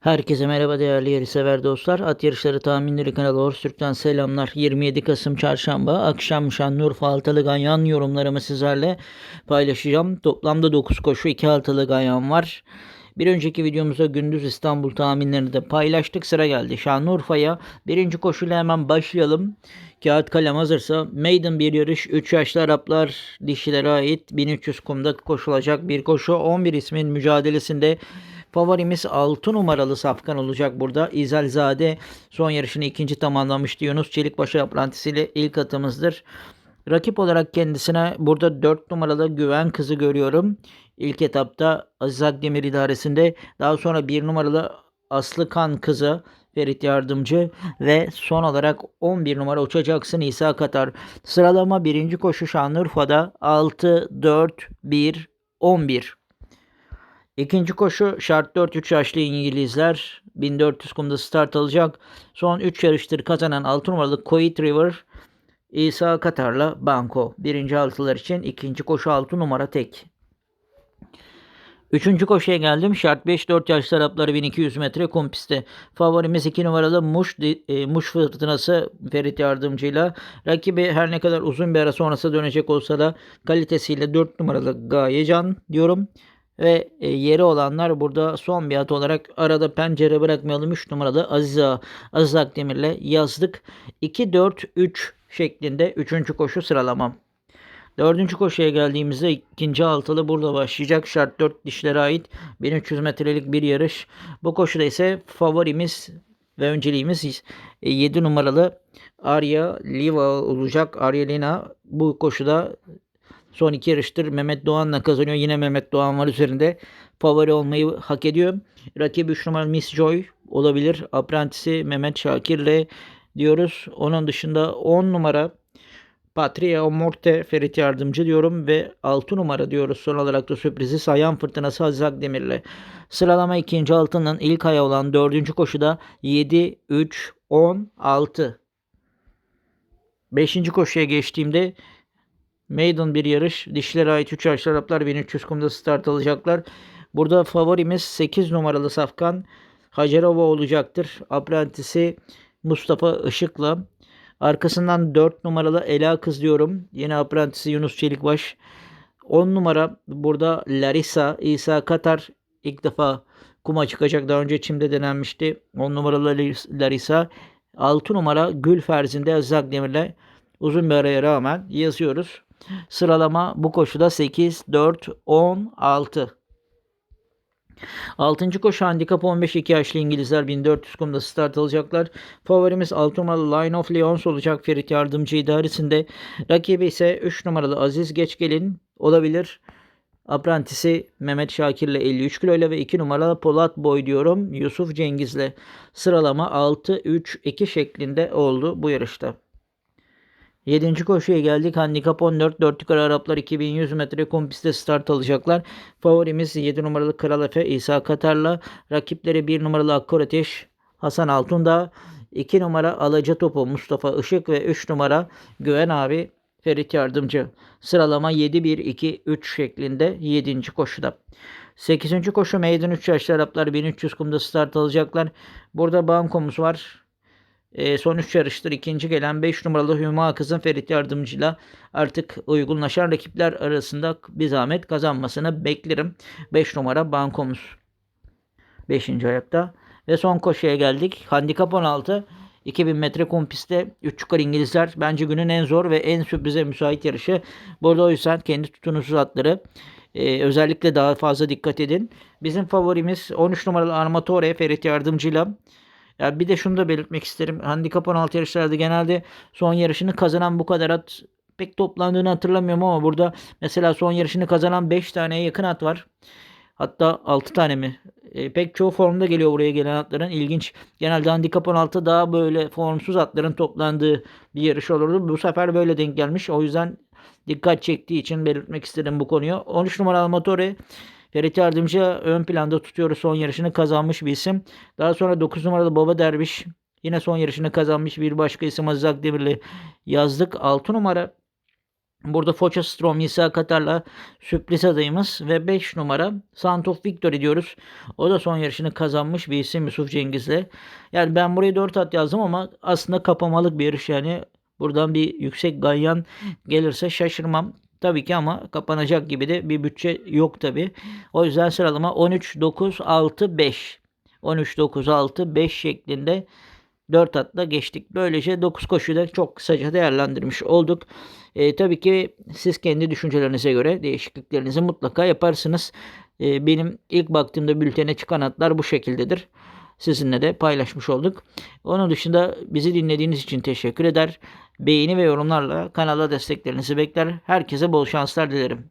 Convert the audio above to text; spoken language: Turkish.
Herkese merhaba değerli yarışsever dostlar. At yarışları tahminleri kanalı Horstürk'ten selamlar. 27 Kasım Çarşamba akşam Şanlıurfa altılı ganyan yorumlarımı sizlerle paylaşacağım. Toplamda 9 koşu 2 altılı ganyan var. Bir önceki videomuzda gündüz İstanbul tahminlerini de paylaştık. Sıra geldi Şanlıurfa'ya. Birinci koşuyla hemen başlayalım. Kağıt kalem hazırsa maiden bir yarış 3 yaşlı Araplar dişilere ait 1300 kumda koşulacak bir koşu 11 ismin mücadelesinde Favorimiz 6 numaralı safkan olacak burada. İzelzade son yarışını ikinci tamamlamıştı. Yunus Çelikbaşı aprantisiyle ilk atımızdır. Rakip olarak kendisine burada 4 numaralı güven kızı görüyorum. İlk etapta Aziz Akdemir idaresinde daha sonra 1 numaralı Aslı Kan kızı Ferit Yardımcı ve son olarak 11 numara uçacaksın İsa Katar. Sıralama birinci koşu Şanlıurfa'da 6, 4, 1, 11. İkinci koşu şart 4-3 yaşlı İngilizler 1400 kumda start alacak. Son 3 yarıştır kazanan 6 numaralı Coit River İsa Katar'la Banko. Birinci altılar için ikinci koşu 6 numara tek. Üçüncü koşuya geldim. Şart 5-4 yaş tarafları 1200 metre kum pistte. Favorimiz 2 numaralı Muş, e, Muş fırtınası Ferit Yardımcı'yla. Rakibi her ne kadar uzun bir ara sonrası dönecek olsa da kalitesiyle 4 numaralı Gayecan diyorum. Ve e, yeri olanlar burada son bir at olarak arada pencere bırakmayalım 3 numaralı Aziza Aziz Akdemir'le yazdık. 2-4-3 şeklinde 3. koşu sıralamam. Dördüncü koşuya geldiğimizde ikinci altılı burada başlayacak. Şart 4 dişlere ait 1300 metrelik bir yarış. Bu koşuda ise favorimiz ve önceliğimiz 7 e, numaralı Arya Liva olacak. Arya Lina bu koşuda Son iki yarıştır Mehmet Doğan'la kazanıyor. Yine Mehmet Doğan var üzerinde. Favori olmayı hak ediyor. Rakibi 3 numaralı Miss Joy olabilir. Aprentisi Mehmet Şakir'le diyoruz. Onun dışında 10 numara Patria Morte Ferit Yardımcı diyorum ve 6 numara diyoruz. Son olarak da sürprizi Sayan Fırtınası Aziz Akdemir'le. Sıralama ikinci altından ilk aya olan dördüncü koşuda 7, 3, 10, 6. Beşinci koşuya geçtiğimde Maiden bir yarış. Dişlere ait 3 yaşlı Araplar 1300 kumda start alacaklar. Burada favorimiz 8 numaralı Safkan Hacerova olacaktır. Aprentisi Mustafa Işık'la. Arkasından 4 numaralı Ela Kız diyorum. Yine aprentisi Yunus Çelikbaş. 10 numara burada Larissa İsa Katar ilk defa kuma çıkacak. Daha önce çimde denenmişti. 10 numaralı Larissa. 6 numara Gül Ferzinde Azak Demir'le uzun bir araya rağmen yazıyoruz. Sıralama bu koşuda 8, 4, 10, 6. 6. koşu handikap 15 2 yaşlı İngilizler 1400 kumda start alacaklar. Favorimiz 6 numaralı Line of Leons olacak Ferit Yardımcı idaresinde. Rakibi ise 3 numaralı Aziz Geçgelin olabilir. Aprentisi Mehmet Şakir ile 53 kilo ile ve 2 numaralı Polat Boy diyorum. Yusuf Cengiz'le sıralama 6-3-2 şeklinde oldu bu yarışta. 7. koşuya geldik. Handikap 14. 4 yukarı Araplar 2100 metre kompiste start alacaklar. Favorimiz 7 numaralı Kral Efe İsa Katar'la. Rakipleri 1 numaralı Akkor Ateş Hasan Altundağ. 2 numara Alaca Topu Mustafa Işık ve 3 numara Güven abi Ferit Yardımcı. Sıralama 7-1-2-3 şeklinde 7. koşuda. 8. koşu meydan 3 yaşlı Araplar 1300 kumda start alacaklar. Burada bankomuz var. E, son 3 yarıştır ikinci gelen 5 numaralı Hüma Kızın Ferit Yardımcı'yla artık uygunlaşan rakipler arasında bir zahmet kazanmasını beklerim. 5 numara bankomuz. 5. ayakta. Ve son koşuya geldik. Handikap 16. 2000 metre kum pistte 3 yukarı İngilizler bence günün en zor ve en sürprize müsait yarışı. Burada o yüzden kendi tutunusuz atları ee, özellikle daha fazla dikkat edin. Bizim favorimiz 13 numaralı Armatore Ferit Yardımcı'yla ya bir de şunu da belirtmek isterim. Handikap 16 yarışlarda genelde son yarışını kazanan bu kadar at pek toplandığını hatırlamıyorum ama burada mesela son yarışını kazanan 5 taneye yakın at var. Hatta 6 tane mi? E, pek çoğu formda geliyor buraya gelen atların. İlginç. Genelde handikap 16 daha böyle formsuz atların toplandığı bir yarış olurdu. Bu sefer böyle denk gelmiş. O yüzden dikkat çektiği için belirtmek istedim bu konuyu. 13 numaralı Motore Ferit Yardımcı ön planda tutuyoruz. Son yarışını kazanmış bir isim. Daha sonra 9 numaralı Baba Derviş yine son yarışını kazanmış bir başka isim Aziz Akdemir'le yazdık. 6 numara Burada Foça Strom İsa Katar'la sürpriz adayımız ve 5 numara Sound of Victory diyoruz. O da son yarışını kazanmış bir isim Yusuf Cengiz'le. Yani ben buraya 4 at yazdım ama aslında kapamalık bir yarış yani. Buradan bir yüksek ganyan gelirse şaşırmam. Tabii ki ama kapanacak gibi de bir bütçe yok tabii. O yüzden sıralama 13, 9, 6, 5. 13, 9, 6, 5 şeklinde 4 atla geçtik. Böylece 9 koşuyu da çok kısaca değerlendirmiş olduk. E, tabii ki siz kendi düşüncelerinize göre değişikliklerinizi mutlaka yaparsınız. E, benim ilk baktığımda bültene çıkan atlar bu şekildedir. Sizinle de paylaşmış olduk. Onun dışında bizi dinlediğiniz için teşekkür eder. Beğeni ve yorumlarla kanala desteklerinizi bekler. Herkese bol şanslar dilerim.